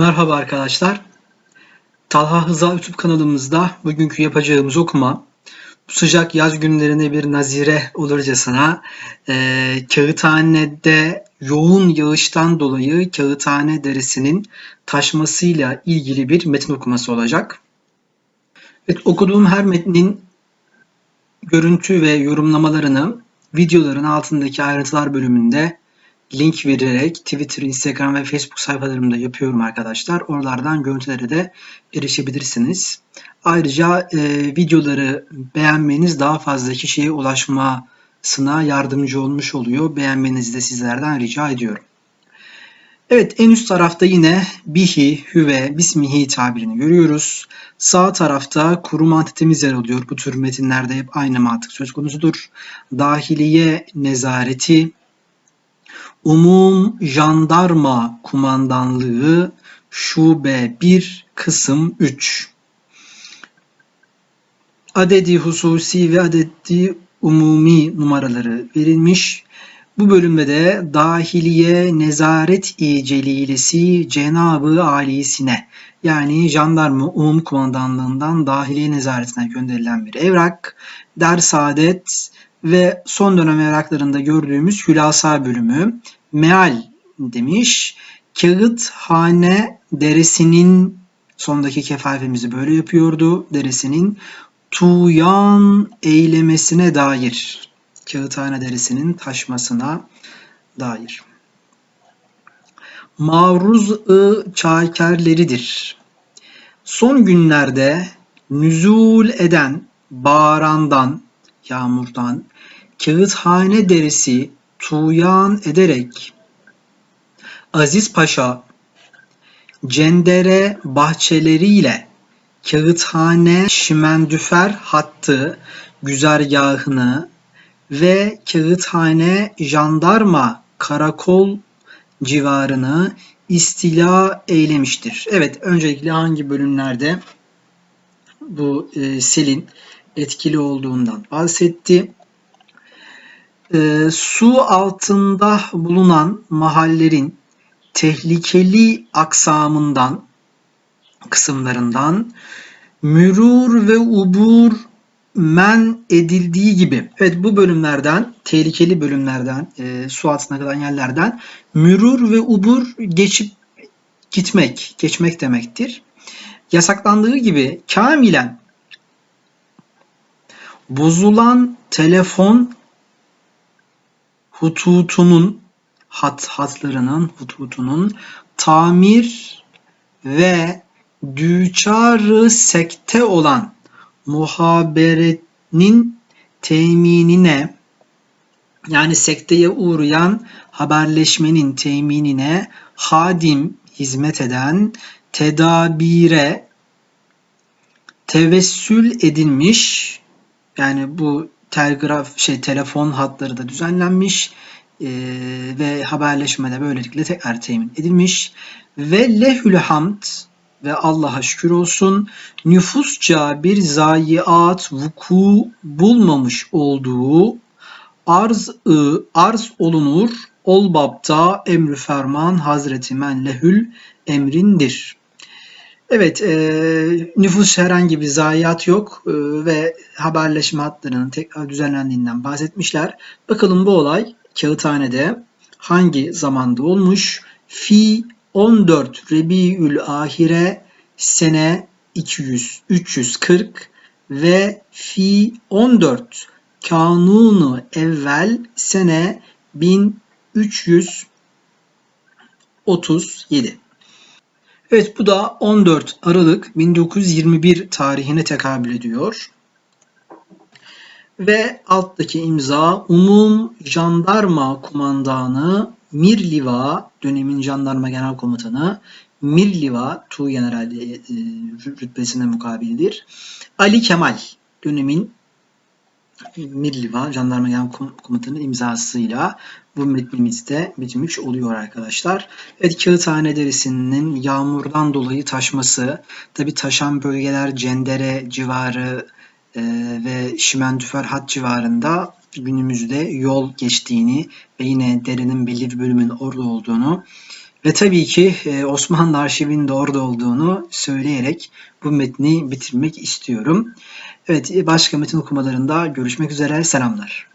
Merhaba arkadaşlar. Talha Hıza YouTube kanalımızda bugünkü yapacağımız okuma bu sıcak yaz günlerine bir nazire olurcasına e, Kağıthane'de yoğun yağıştan dolayı Kağıthane derisinin taşmasıyla ilgili bir metin okuması olacak. Evet, okuduğum her metnin görüntü ve yorumlamalarını videoların altındaki ayrıntılar bölümünde link vererek Twitter, Instagram ve Facebook sayfalarımda yapıyorum arkadaşlar. Oralardan görüntülere de erişebilirsiniz. Ayrıca e, videoları beğenmeniz daha fazla kişiye ulaşmasına yardımcı olmuş oluyor. Beğenmenizi de sizlerden rica ediyorum. Evet en üst tarafta yine bihi, hüve, bismihi tabirini görüyoruz. Sağ tarafta kuru mantetimiz yer alıyor. Bu tür metinlerde hep aynı mantık söz konusudur. Dahiliye nezareti, Umum Jandarma Kumandanlığı Şube 1 Kısım 3 Adedi hususi ve adedi umumi numaraları verilmiş. Bu bölümde de Dahiliye Nezaret-i Celilesi Cenabı Alisine yani Jandarma Umum Kumandanlığından Dahiliye Nezaretine gönderilen bir evrak, ders adet ve son dönem evraklarında gördüğümüz hülasa bölümü meal demiş. Kağıthane deresinin sondaki kefafemizi böyle yapıyordu. Deresinin tuyan eylemesine dair. Kağıthane deresinin taşmasına dair. Mavruz-ı çakerleridir. Son günlerde nüzul eden bağırandan, yağmurdan, kağıthane derisi tuyan ederek Aziz Paşa Cendere bahçeleriyle Kağıthane Şimendüfer hattı güzergahını ve Kağıthane jandarma karakol civarını istila eylemiştir. Evet öncelikle hangi bölümlerde bu e, selin etkili olduğundan bahsetti. E, su altında bulunan mahallerin tehlikeli aksamından kısımlarından mürur ve ubur men edildiği gibi. Evet bu bölümlerden, tehlikeli bölümlerden, e, su altına kalan yerlerden mürur ve ubur geçip gitmek, geçmek demektir. Yasaklandığı gibi kamilen bozulan telefon hututunun hat hatlarının hututunun tamir ve düçarı sekte olan muhaberenin teminine yani sekteye uğrayan haberleşmenin teminine hadim hizmet eden tedabire tevessül edilmiş yani bu telgraf şey telefon hatları da düzenlenmiş e, ve haberleşme de böylelikle tekrar temin edilmiş ve lehül hamd ve Allah'a şükür olsun nüfusça bir zayiat vuku bulmamış olduğu arz arz olunur ol babta emri ferman Hazreti men lehül emrindir. Evet, e, nüfus herhangi bir zayiat yok e, ve haberleşme hatlarının tekrar düzenlendiğinden bahsetmişler. Bakalım bu olay Kağıthane'de hangi zamanda olmuş? Fi 14 Rebiül Ahire sene 200 340 ve fi 14 Kanunu evvel sene 1337. Evet bu da 14 Aralık 1921 tarihine tekabül ediyor. Ve alttaki imza Umum Jandarma Kumandanı Mirliva dönemin jandarma genel komutanı Mirliva Tu General e, rütbesine mukabildir. Ali Kemal dönemin Mirliva jandarma genel komutanı imzasıyla bu metnimiz de bitmiş oluyor arkadaşlar. Evet Kağıthane derisinin yağmurdan dolayı taşması, tabi taşan bölgeler Cendere civarı e, ve Şimendüfer hat civarında günümüzde yol geçtiğini ve yine derinin belli bir bölümünün orada olduğunu Ve tabii ki e, Osmanlı arşivinin de orada olduğunu söyleyerek bu metni bitirmek istiyorum. Evet başka metin okumalarında görüşmek üzere selamlar.